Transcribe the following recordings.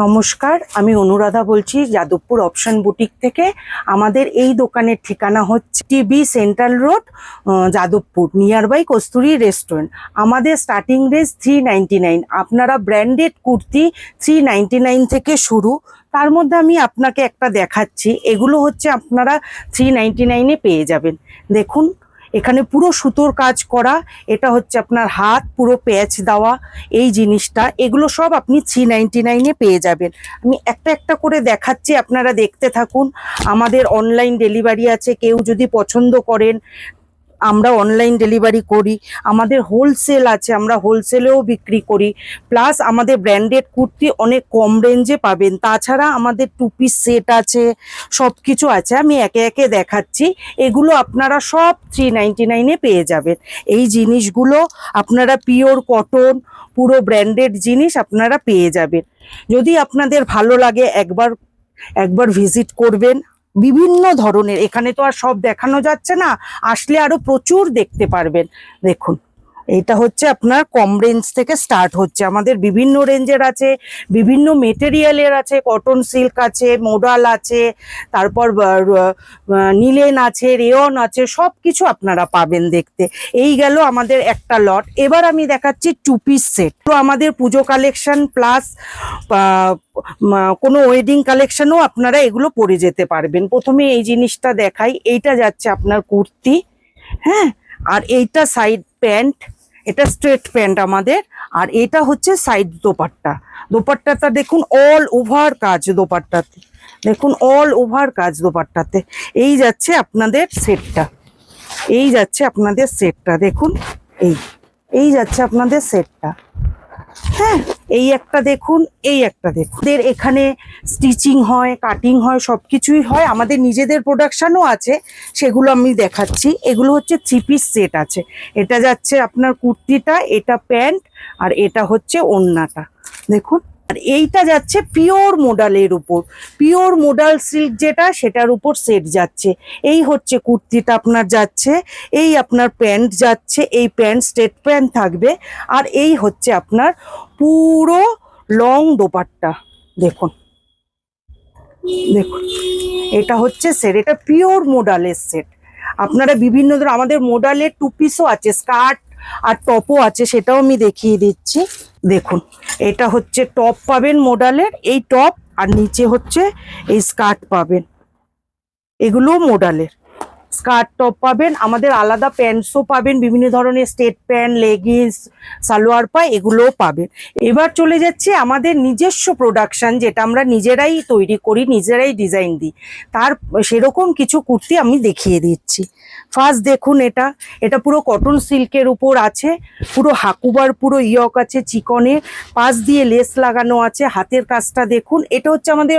নমস্কার, আমি অনুরাধা বলছি যাদবপুর অপশন বুটিক থেকে। আমাদের এই দোকানের ঠিকানা হচ্ছে TB central road Jadavpur near by Kasturi restaurant আমাদের স্টার্টিং রেঞ্জ থ্রি আপনারা ব্র্যান্ডেড কুর্তি থ্রি থেকে শুরু। তার মধ্যে আমি আপনাকে একটা দেখাচ্ছি। এগুলো হচ্ছে আপনারা থ্রি নাইনটি নাইনে পেয়ে যাবেন। দেখুন এখানে পুরো সুতোর কাজ করা, এটা হচ্ছে আপনার হাত, পুরো প্যাচ দেওয়া, এই জিনিসটা, এগুলো সব আপনি থ্রি নাইনটি নাইনে পেয়ে যাবেন। আমি একটা একটা করে দেখাচ্ছি, আপনারা দেখতে থাকুন। আমাদের অনলাইন ডেলিভারি আছে, কেউ যদি পছন্দ করেন আমরা অনলাইন ডেলিভারি করি, আমাদের হোলসেল আছে, আমরা হোলসেলেও বিক্রি করি প্লাস আমাদের ব্র্যান্ডেড কুর্তি অনেক কম রেঞ্জে পাবেন। তাছাড়া আমাদের টু পিস সেট আছে সব কিছু আছে, আমি একে একে দেখাচ্ছি। এগুলো আপনারা সব থ্রি নাইনটি নাইনে পেয়ে যাবেন। এই জিনিসগুলো আপনারা পিওর কটন পুরো ব্র্যান্ডেড জিনিস আপনারা পেয়ে যাবেন। যদি আপনাদের ভালো লাগে, একবার একবার ভিজিট করবেন। বিভিন্ন ধরনের, এখানে তো আর সব দেখানো যাচ্ছে না, আসলে আরও প্রচুর দেখতে পারবেন। দেখুন। এটা হচ্ছে আপনার কম রেঞ্জ থেকে স্টার্ট হচ্ছে। আমাদের বিভিন্ন রেঞ্জের আছে, বিভিন্ন মেটেরিয়ালের আছে কটন সিল্ক আছে মোডাল আছে, তারপর নিলেন আছে রেয়ন আছে সব কিছু আপনারা পাবেন দেখতে। এই গেল আমাদের একটা লট এবার আমি দেখাচ্ছি টু পিস সেট তো আমাদের পুজো কালেকশন প্লাস কোনো ওয়েডিং কালেকশনও আপনারা এগুলো পরে যেতে পারবেন। প্রথমে এই জিনিসটা দেখাই। এইটা যাচ্ছে আপনার কুর্তি হ্যাঁ? আর এইটা সাইড প্যান্ট এটা স্ট্রেট প্যান্ট আমাদের, আর এটা হচ্ছে সাইড দোপাট্টা। দোপাট্টাটা দেখুন অল ওভার কাজ দোপাট্টাতে। দেখুন অল ওভার কাজ দোপাট্টাতে। এই যাচ্ছে আপনাদের সেটটা এই যাচ্ছে আপনাদের সেটটা দেখুন, এই। এই যাচ্ছে আপনাদের সেটটা হ্যাঁ এই একটা দেখুন, এই একটা দেখুন। এদের এখানে স্টিচিং হয় কাটিং হয় সব কিছুই হয়। আমাদের নিজেদের প্রোডাকশানও আছে, সেগুলো আমি দেখাচ্ছি। এগুলো হচ্ছে থ্রি পিস সেট আছে। এটা যাচ্ছে আপনার কুর্তিটা, এটা প্যান্ট, আর এটা হচ্ছে ওড়নাটা দেখুন আর এইটা যাচ্ছে পিওর মোডালের উপর। পিওর মোডাল সিল্ক যেটা, সেটার উপর সেট যাচ্ছে। এই হচ্ছে কুর্তিটা আপনার যাচ্ছে, এই আপনার প্যান্ট যাচ্ছে, এই প্যান্ট স্টেট প্যান্ট থাকবে। আর এই হচ্ছে আপনার পুরো লং দোপাট্টা। দেখুন। দেখুন। এটা হচ্ছে সেট এটা পিওর মোডালের সেট আপনারা বিভিন্ন ধরনের, আমাদের মোডালের টু পিসও আছে স্কার্ট আর টপও আছে, সেটাও আমি দেখিয়ে দিচ্ছি। দেখুন, এটা হচ্ছে টপ পাবেন মোডালের এই টপ আর নিচে হচ্ছে এই স্কার্ট পাবেন। এগুলোও মোডালের স্কার্ট টপ পাবেন, আমাদের আলাদা প্যান্টসও পাবেন, বিভিন্ন ধরনের স্টেট প্যান্ট, লেগিংস, সালোয়ার পায়, এগুলোও পাবেন। এবার চলে যাচ্ছে আমাদের নিজস্ব প্রোডাকশন যেটা আমরা নিজেরাই তৈরি করি, নিজেরাই ডিজাইন দিই। তার সেরকম কিছু কুর্তি আমি দেখিয়ে দিচ্ছি। ফার্স্ট দেখুন এটা এটা পুরো কটন সিল্কের উপর আছে, পুরো হাকুবার, পুরো ইয়ক আছে চিকনের পাশ দিয়ে লেস লাগানো আছে, হাতের কাজটা দেখুন, এটা হচ্ছে আমাদের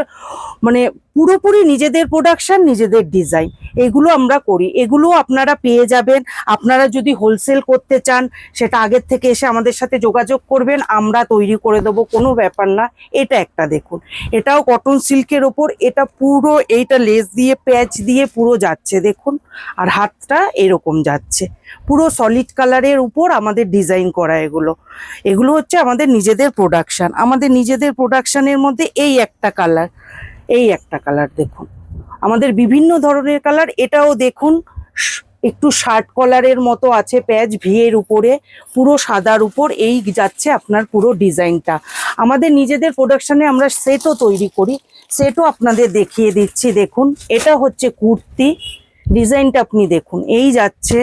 মানে পুরোপুরি নিজেদের প্রোডাকশন নিজেদের ডিজাইন এগুলো আমরা করি। এগুলো আপনারা পেয়ে যাবেন। আপনারা যদি হোলসেল করতে চান, সেটা আগের থেকে এসে আমাদের সাথে যোগাযোগ করবেন। আমরা তৈরি করে দেবো, কোনো ব্যাপার না। এটা একটা দেখুন। এটাও কটন সিল্কের ওপর। এটা পুরো এইটা লেস দিয়ে প্যাচ দিয়ে পুরো যাচ্ছে, দেখুন। আর হাতটা এরকম যাচ্ছে। পুরো সলিড কালারের উপর আমাদের ডিজাইন করা এগুলো। এগুলো হচ্ছে আমাদের নিজেদের প্রোডাকশান আমাদের নিজেদের প্রোডাকশানের মধ্যে এই একটা কালার এই একটা কালার দেখুন। আমাদের বিভিন্ন ধরনের কালার এটাও দেখুন, একটু শার্ট কলারের মতো আছে প্যাচ ভিয়ের উপরে, পুরো সাদার উপর, এই যাচ্ছে আপনার পুরো ডিজাইনটা আমাদের নিজেদের প্রোডাকশানে আমরা সেটও তৈরি করি সেটও আপনাদের দেখিয়ে দিচ্ছি, দেখুন। এটা হচ্ছে কুর্তি ডিজাইনটা আপনি দেখুন। এই যাচ্ছে,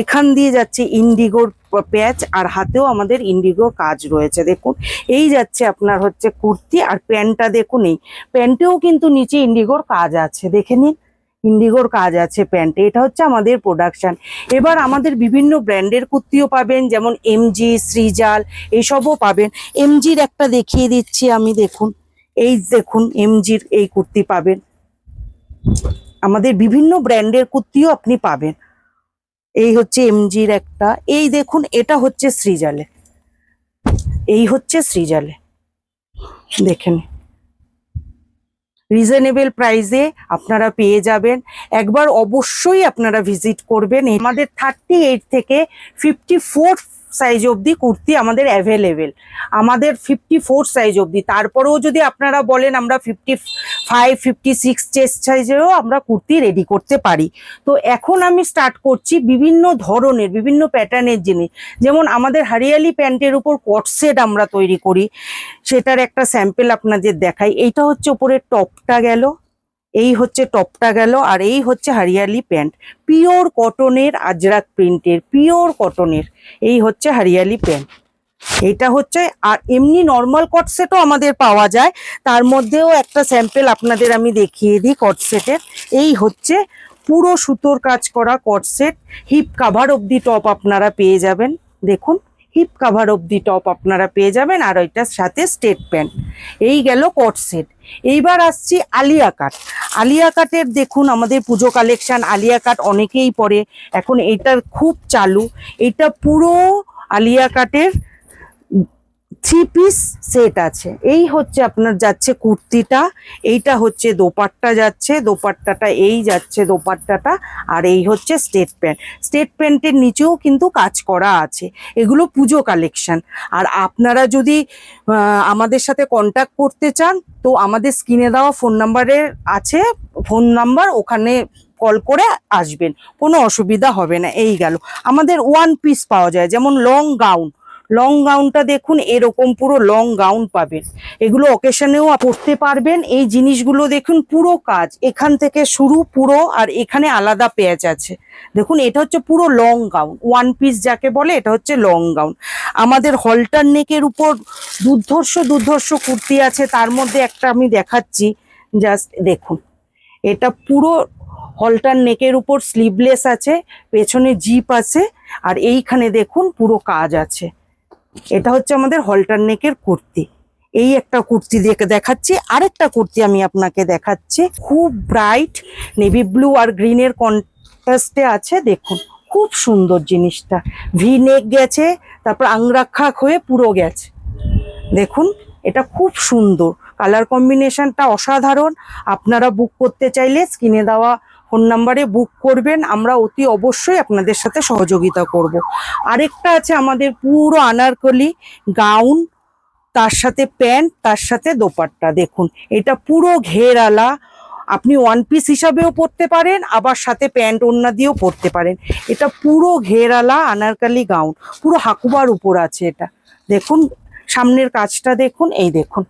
এখান দিয়ে যাচ্ছে ইন্ডিগোর প্যাচ আর হাতেও আমাদের ইন্ডিগোর কাজ রয়েছে, দেখুন। এই যাচ্ছে আপনার হচ্ছে কুর্তি আর প্যান্টটা দেখুন এই। প্যান্টেও কিন্তু নিচে ইন্ডিগোর কাজ আছে, দেখে নিন। ইন্ডিগোর কাজ আছে প্যান্টে, এটা হচ্ছে আমাদের প্রোডাকশন এবার আমাদের বিভিন্ন ব্র্যান্ডের কুর্তিও পাবেন, যেমন এমজি সৃজাল এইসবও পাবেন। এমজির একটা দেখিয়ে দিচ্ছি আমি, দেখুন। এই দেখুন এমজির এই কুর্তি পাবেন। আমাদের বিভিন্ন ব্র্যান্ডের কুর্তিও আপনি পাবেন। এই হচ্ছে এমজির একটা, এই দেখুন এটা হচ্ছে সৃজালে এই হচ্ছে সৃজালে দেখেন। রিজনেবল প্রাইসে আপনারা পেয়ে যাবেন। একবার অবশ্যই আপনারা ভিজিট করবেন। আমাদের থার্টি এইট থেকে ফিফটি ফোর সাইজ অবধি কুর্তি আমাদের অ্যাভেলেবেল আমাদের ফিফটি ফোর সাইজ অবধি। তারপরেও যদি আপনারা বলেন আমরা fifty five fifty six chest সাইজেরও আমরা কুর্তি রেডি করতে পারি। তো এখন আমি স্টার্ট করছি বিভিন্ন ধরনের, বিভিন্ন প্যাটার্নের জিনিস। যেমন আমাদের হারিয়ালি প্যান্টের উপর কটসেট আমরা তৈরি করি। সেটার একটা স্যাম্পেল আপনাদের দেখাই। এইটা হচ্ছে উপরের টপটা গেল, এই হচ্ছে টপটা গেল, আর এই হচ্ছে হারিয়ালি প্যান্ট। পিওর কটনের আজরাক প্রিন্টের পিওর কটনের এই হচ্ছে হারিয়ালি প্যান্ট। এটা হচ্ছে, আর এমনি নর্মাল কট সেটও আমাদের পাওয়া যায়। তার মধ্যেও একটা স্যাম্পেল আপনাদের আমি দেখিয়ে দিই কট সেটের এই হচ্ছে পুরো সুতোর কাজ করা কট সেট হিপ কাভার অবধি টপ আপনারা পেয়ে যাবেন। দেখুন হিপ কাভার অবধি টপ আপনারা পেয়ে যাবেন, আর ওইটার সাথে স্টেট প্যান্ট এই গেল কট সেট এইবার আসছি আলিয়া কাট আলিয়া কাটের দেখুন, আমাদের পুজো কালেকশন আলিয়া কাট অনেকেই পরে। এখন এটা খুব চালু। এটা পুরো আলিয়া কাটের থ্রি পিস সেট আছে। এই হচ্ছে আপনার যাচ্ছে কুর্তিটা, এইটা হচ্ছে দোপাট্টা যাচ্ছে, দোপাট্টাটা এই যাচ্ছে দোপাট্টাটা, আর এই হচ্ছে স্টেট প্যান্ট। স্টেট প্যান্টের নিচেও কিন্তু কাজ করা আছে। এগুলো পুজো কালেকশন। আর আপনারা যদি আমাদের সাথে কন্ট্যাক্ট করতে চান, তো আমাদের স্ক্রিনে দেওয়া ফোন নাম্বারের আছে ফোন নাম্বার ওখানে কল করে আসবেন। কোনো অসুবিধা হবে না, এই গেল। আমাদের ওয়ান পিস পাওয়া যায়, যেমন লং গাউন লং গাউনটা দেখুন, এরকম পুরো লং গাউন পাবেন। এগুলো অকেশনেও পরতে পারবেন। এই জিনিসগুলো দেখুন, পুরো কাজ। এখান থেকে শুরু, পুরো, আর এখানে আলাদা পেঁয়াজ আছে। দেখুন, এটা হচ্ছে পুরো লং গাউন ওয়ান পিস যাকে বলে, এটা হচ্ছে লং গাউন আমাদের হলটার নেকের উপর দুর্ধর্ষ দুর্ধর্ষ কুর্তি আছে। তার মধ্যে একটা আমি দেখাচ্ছি। জাস্ট দেখুন। এটা পুরো হলটার নেকের উপর স্লিভলেস আছে, পেছনে জিপ আছে, আর এইখানে দেখুন, পুরো কাজ আছে। এটা হচ্ছে আমাদের হলটার নেকের কুর্তি। এই একটা কুর্তি দেখে দেখাচ্ছি। আরেকটা কুর্তি আমি আপনাকে দেখাচ্ছি। খুব ব্রাইট নেভি ব্লু আর গ্রিনের কন্ট্রাস্টে আছে, দেখুন। খুব সুন্দর জিনিসটা। ভি নেক গেছে, তারপর আংরাক্ষা হয়ে পুরো গেছে। দেখুন, এটা খুব সুন্দর। কালার কম্বিনেশনটা অসাধারণ। আপনারা বুক করতে চাইলে স্ক্রিনে দেওয়া ফোন নাম্বারে বুক করবেন, আমরা অতি অবশ্যই আপনাদের সাথে সহযোগিতা করব। আরেকটা আছে আমাদের পুরো আনারকলি গাউন, তার সাথে প্যান্ট, তার সাথে দোপাট্টা। দেখুন, এটা পুরো ঘেরালা। আপনি ওয়ান পিস হিসাবেও পরতে পারেন, আবার সাথে প্যান্ট ওড়না দিয়েও পরতে পারেন। এটা পুরো ঘেরালা আনারকালি গাউন, পুরো হাকুবার উপর আছে এটা। দেখুন, সামনের কাজটা দেখুন, এই দেখুন।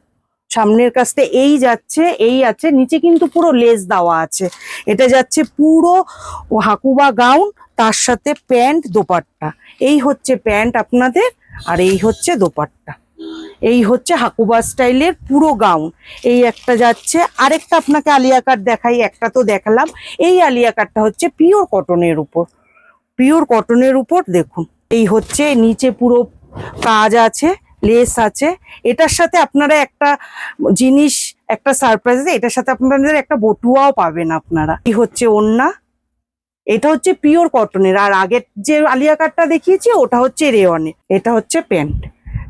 সামনের কাজটা এই যাচ্ছে, এই আছে, নিচে কিন্তু পুরো লেস দেওয়া আছে। এটা যাচ্ছে পুরো হাকুবা গাউন, তার সাথে প্যান্ট দোপাট্টা। এই হচ্ছে প্যান্ট আপনাদের, আর এই হচ্ছে দোপাট্টা। এই হচ্ছে হাকুবা স্টাইলের পুরো গাউন। এই একটা যাচ্ছে, আরেকটা আপনাকে আলিয়া কাট দেখাই, একটা তো দেখালাম। এই আলিয়া কাটটা হচ্ছে পিওর কটনের উপর। পিওর কটনের উপর দেখুন, এই হচ্ছে, নিচে পুরো কাজ আছে। লেস আছে। এটার সাথে আপনারা একটা জিনিস, একটা সারপ্রাইজ এটার সাথে আপনাদের একটা বটুয়াও পাবেন আপনারা। এই হচ্ছে ওন্না। এটা হচ্ছে পিওর কটনের আর আগের যে আলিয়া কাটটা দেখিয়েছি, ওটা হচ্ছে রেওয়ানের এটা হচ্ছে প্যান্ট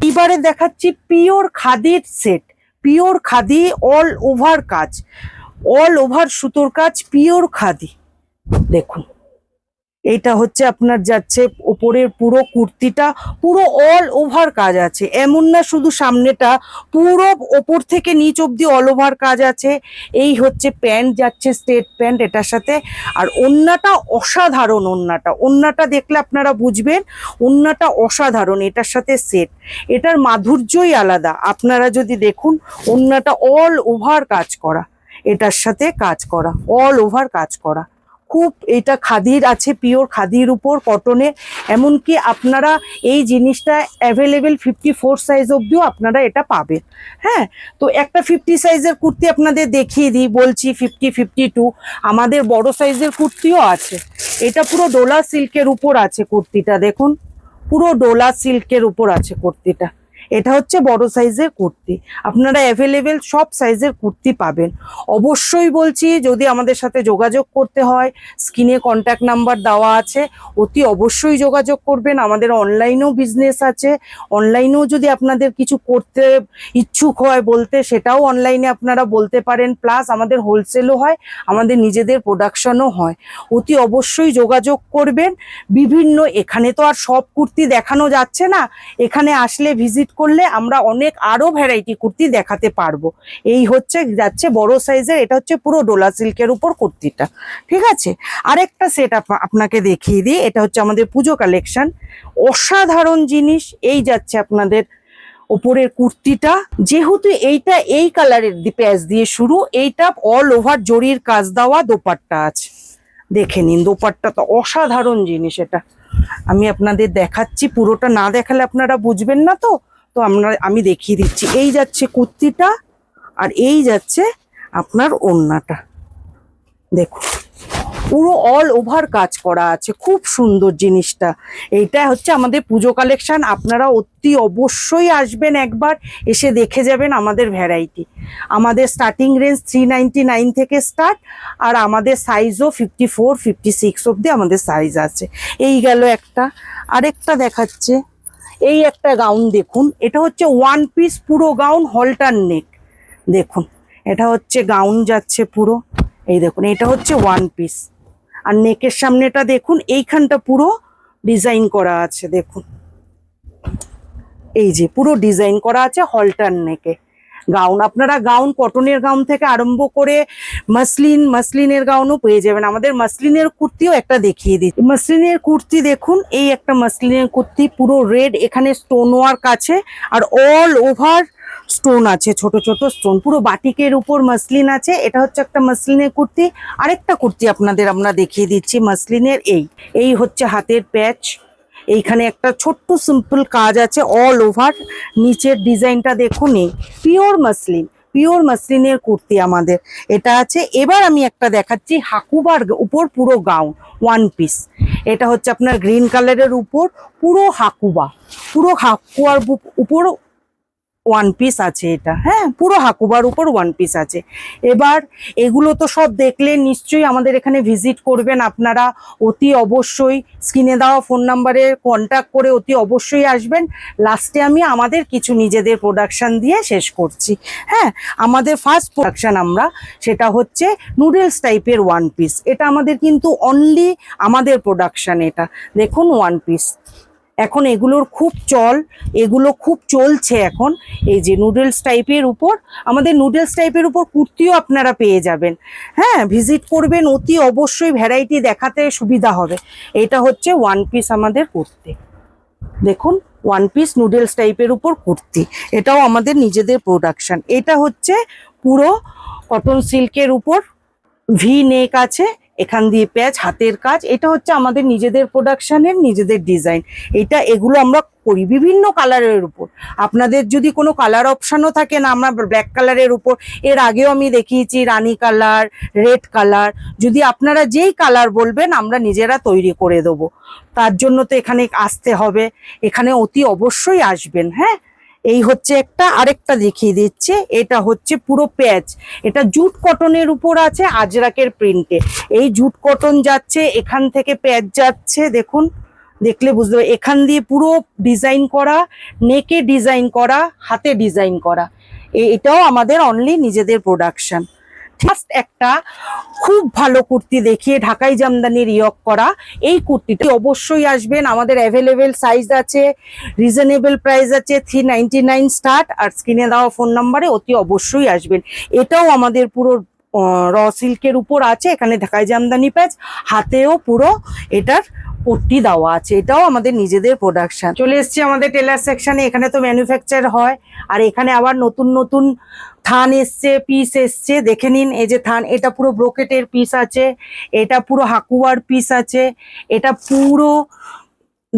এবারে দেখাচ্ছি পিওর খাদির set pure khadi all over কাজ। অল ওভার সুতোর কাজ পিওর খাদি। দেখুন। এইটা হচ্ছে আপনার যাচ্ছে ওপরের পুরো কুর্তিটা, পুরো অল ওভার কাজ আছে। এমন না শুধু সামনেটা, পুরো ওপর থেকে নিচ অবধি অল ওভার কাজ আছে। এই হচ্ছে প্যান্ট যাচ্ছে স্টেট প্যান্ট এটার সাথে। আর ওন্নাটা অসাধারণ ওন্নাটা। ওন্নাটা দেখলে আপনারা বুঝবেন, ওন্নাটা অসাধারণ, এটার সাথে সেট এটার মাধুর্যই আলাদা। আপনারা যদি দেখুন, ওন্নাটা অল ওভার কাজ করা। এটার সাথে কাজ করা অল ওভার কাজ করা। খুব এটা খাদির আছে পিওর খাদির উপর কটনে এমনকি আপনারা এই জিনিসটা অ্যাভেলেবেল ফিফটি ফোর সাইজ অবধিও আপনারা এটা পাবেন। হ্যাঁ তো একটা ফিফটি সাইজের কুর্তি আপনাদের দেখিয়ে দিই, বলছি ফিফটি ফিফটি টু আমাদের বড় সাইজের কুর্তিও আছে। এটা পুরো ডোলা সিল্কের উপর আছে কুর্তিটা, দেখুন। পুরো ডোলা সিল্কের উপর আছে কুর্তিটা। এটা হচ্ছে বড় সাইজের কুর্তি। আপনারা অ্যাভেলেবেল সব সাইজের কুর্তি পাবেন। অবশ্যই বলছি, যদি আমাদের সাথে যোগাযোগ করতে হয় স্ক্রিনে কন্ট্যাক্ট নাম্বার দেওয়া আছে, অতি অবশ্যই যোগাযোগ করবেন। আমাদের অনলাইনেও বিজনেস আছে। অনলাইনেও যদি আপনাদের কিছু করতে ইচ্ছুক হয় বলতে, সেটাও অনলাইনে আপনারা বলতে পারেন। প্লাস আমাদের হোলসেলও হয়, আমাদের নিজেদের প্রোডাকশনও হয়। অতি অবশ্যই যোগাযোগ করবেন। বিভিন্ন, এখানে তো আর সব কুর্তি দেখানো যাচ্ছে না। এখানে আসলে ভিজিট করলে আমরা অনেক আরও ভ্যারাইটি কুর্তি দেখাতে পারব। এই হচ্ছে যাচ্ছে বড় সাইজের এটা হচ্ছে পুরো ডোলা সিল্কের উপর কুর্তিটা। ঠিক আছে? আরেকটা সেট আপনাকে দেখিয়ে দিই, এটা হচ্ছে আমাদের পুজো কালেকশন অসাধারণ জিনিস, এই যাচ্ছে আপনাদের ওপরের কুর্তিটা। যেহেতু এইটা এই কালারের প্যাচ দিয়ে শুরু, এইটা অল ওভার জরির কাজ দেওয়া দোপাট্টা আছে। দেখে নিন, দোপাট্টা তো অসাধারণ জিনিস এটা। আমি আপনাদের দেখাচ্ছি, পুরোটা না দেখালে আপনারা বুঝবেন না তো। তো আমরা, আমি দেখিয়ে দিচ্ছি। এই যাচ্ছে কুর্তিটা আর এই যাচ্ছে আপনার ওড়নাটা। দেখুন, পুরো অল ওভার কাজ করা আছে। খুব সুন্দর জিনিসটা। এইটা হচ্ছে আমাদের পুজো কালেকশন আপনারা অতি অবশ্যই আসবেন একবার, এসে দেখে যাবেন আমাদের ভ্যারাইটি আমাদের স্টার্টিং রেঞ্জ থ্রি থেকে স্টার্ট আর আমাদের সাইজও ফিফটি ফোর ফিফটি সিক্স অব্দি আমাদের সাইজ আছে। এই গেল একটা। আরেকটা দেখাচ্ছে। এই একটা গাউন দেখুন, এটা হচ্ছে ওয়ান পিস পুরো গাউন হলটার নেক দেখুন, এটা হচ্ছে গাউন যাচ্ছে পুরো, এই দেখুন, এটা হচ্ছে ওয়ান পিস আর নেকের সামনেটা দেখুন, এইখানটা পুরো ডিজাইন করা আছে, দেখুন। এই যে পুরো ডিজাইন করা আছে হলটার নেকে গাউন। আপনারা গাউন কটনের গাউন থেকে আরম্ভ করে মাসলিন, মাসলিনের গাউনও পেয়ে যাবেন। আমাদের মাসলিনের কুর্তিও একটা দেখিয়ে দিচ্ছি। মাসলিনের কুর্তি দেখুন, এই একটা মাসলিনের কুর্তি, পুরো রেড, এখানে স্টোন ওয়ার্ক আছে, আর অল ওভার স্টোন আছে, ছোট ছোট স্টোন পুরো বাটিকের উপর মাসলিন আছে, এটা হচ্ছে একটা মাসলিনের কুর্তি। আরেকটা কুর্তি আপনাদের আমরা দেখিয়ে দিচ্ছি, মাসলিনের এই। এই হচ্ছে হাতের প্যাচ এইখানে একটা ছোট্ট সিম্পল কাজ আছে অল ওভার নিচের ডিজাইনটা দেখুন, এই পিওর মাসলিন পিওর মাসলিনের কুর্তি আমাদের। এটা আছে, এবার আমি একটা দেখাচ্ছি হাকুবার উপর পুরো গাউন ওয়ান পিস এটা হচ্ছে আপনার গ্রিন কালারের উপর পুরো হাকুবা, পুরো হাকুয়ার উপর ওয়ান পিস আছে এটা হ্যাঁ পুরো হাকুবার উপর ওয়ান পিস আছে। এবার এগুলো তো সব দেখলে নিশ্চয়ই আমাদের এখানে ভিজিট করবেন আপনারা, অতি অবশ্যই স্ক্রিনে দেওয়া ফোন নাম্বারে কন্ট্যাক্ট করে অতি অবশ্যই আসবেন। লাস্টে আমি আমাদের কিছু নিজেদের প্রোডাকশান দিয়ে শেষ করছি হ্যাঁ আমাদের ফার্স্ট প্রোডাকশান আমরা, সেটা হচ্ছে নুডলস টাইপের ওয়ান পিস এটা আমাদের কিন্তু অনলি আমাদের প্রোডাকশান এটা। দেখুন ওয়ান পিস এখন এগুলোর খুব চল, এগুলো খুব চলছে এখন। এই যে নুডলস টাইপের উপর, আমাদের নুডলস টাইপের উপর কুর্তিও আপনারা পেয়ে যাবেন। হ্যাঁ ভিজিট করবেন, অতি অবশ্যই ভ্যারাইটি দেখাতে সুবিধা হবে। এটা হচ্ছে ওয়ান পিস আমাদের কুর্তি। দেখুন ওয়ান পিস নুডলস টাইপের উপর কুর্তি। এটাও আমাদের নিজেদের প্রোডাকশান এটা হচ্ছে পুরো কটন সিল্কের উপর ভি নেক আছে। এখান দিয়ে প্যাচ হাতের কাজ, এটা হচ্ছে আমাদের নিজেদের প্রোডাকশনের নিজেদের ডিজাইন এটা, এগুলো আমরা করি বিভিন্ন কালারের উপর। আপনাদের যদি কোনো কালার অপশানও থাকে না, আমরা ব্ল্যাক কালারের উপর, এর আগেও আমি দেখিয়েছি রানি কালার রেড কালার যদি আপনারা যেই কালার বলবেন, আমরা নিজেরা তৈরি করে দেবো। তার জন্য তো এখানে আসতে হবে। এখানে অতি অবশ্যই আসবেন হ্যাঁ? এই হচ্ছে একটা, আরেকটা দেখিয়ে দিচ্ছে। এটা হচ্ছে পুরো প্যাচ। এটা জুট কটনের উপর আছে, আজরাকের প্রিন্টে এই জুট কটন যাচ্ছে, এখান থেকে প্যাচ যাচ্ছে, দেখুন। দেখলে বুঝতে পারবে, এখান দিয়ে পুরো ডিজাইন করা নেকে ডিজাইন করা, হাতে ডিজাইন করা। এটাও আমাদের অনলি নিজেদের প্রোডাকশন ফার্স্ট একটা খুব ভালো কুর্তি দেখিয়ে ঢাকাই জামদানির ইয়ক করা। এই কুর্তিটা অবশ্যই আসবেন। আমাদের অ্যাভেলেবেল সাইজ আছে রিজনেবল প্রাইস আছে থ্রি নাইন স্টার্ট আর স্ক্রিনে দেওয়া ফোন নাম্বারে অতি অবশ্যই আসবেন। এটাও আমাদের পুরো র সিল্কের উপর আছে। এখানে ঢাকাই জামদানি প্যাচ হাতেও পুরো এটার পট্টি দেওয়া আছে, এটাও আমাদের নিজেদের প্রোডাকশন চলে এসছি আমাদের টেলার সেকশনে এখানে তো ম্যানুফ্যাকচার হয়, আর এখানে আবার নতুন নতুন থান এসছে পিস এসছে, দেখে নিন, এই যে থান, এটা পুরো ব্রোকেটের পিস আছে, এটা পুরো হাকুয়ার পিস আছে, এটা পুরো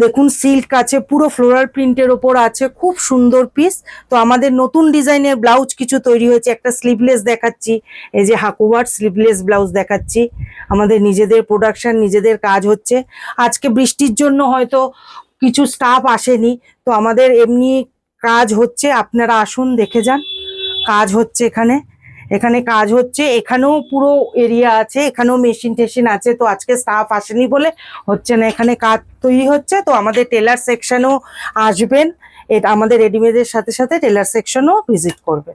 দেখুন সিল্ক আছে, পুরো ফ্লোরাল প্রিন্টের ওপর আছে, খুব সুন্দর পিস তো আমাদের নতুন ডিজাইনের ব্লাউজ কিছু তৈরি হয়েছে। একটা স্লিভলেস দেখাচ্ছি, এই যে হাকুয়ার স্লিভলেস ব্লাউজ দেখাচ্ছি। আমাদের নিজেদের প্রোডাকশন নিজেদের কাজ হচ্ছে। আজকে বৃষ্টির জন্য হয়তো কিছু স্টাফ আসেনি, তো আমাদের এমনি কাজ হচ্ছে। আপনারা আসুন, দেখে যান। কাজ হচ্ছে এখানে। এখানে কাজ হচ্ছে, এখানেও পুরো এরিয়া আছে, এখানেও মেশিন টেশিন আছে, তো আজকে স্টাফ আসেনি বলে হচ্ছে না, এখানে কাজ তৈরি হচ্ছে, তো আমাদের টেলার সেকশনও আসবেন আমাদের রেডিমেডের সাথে সাথে টেলার সেকশনও ভিজিট করবে।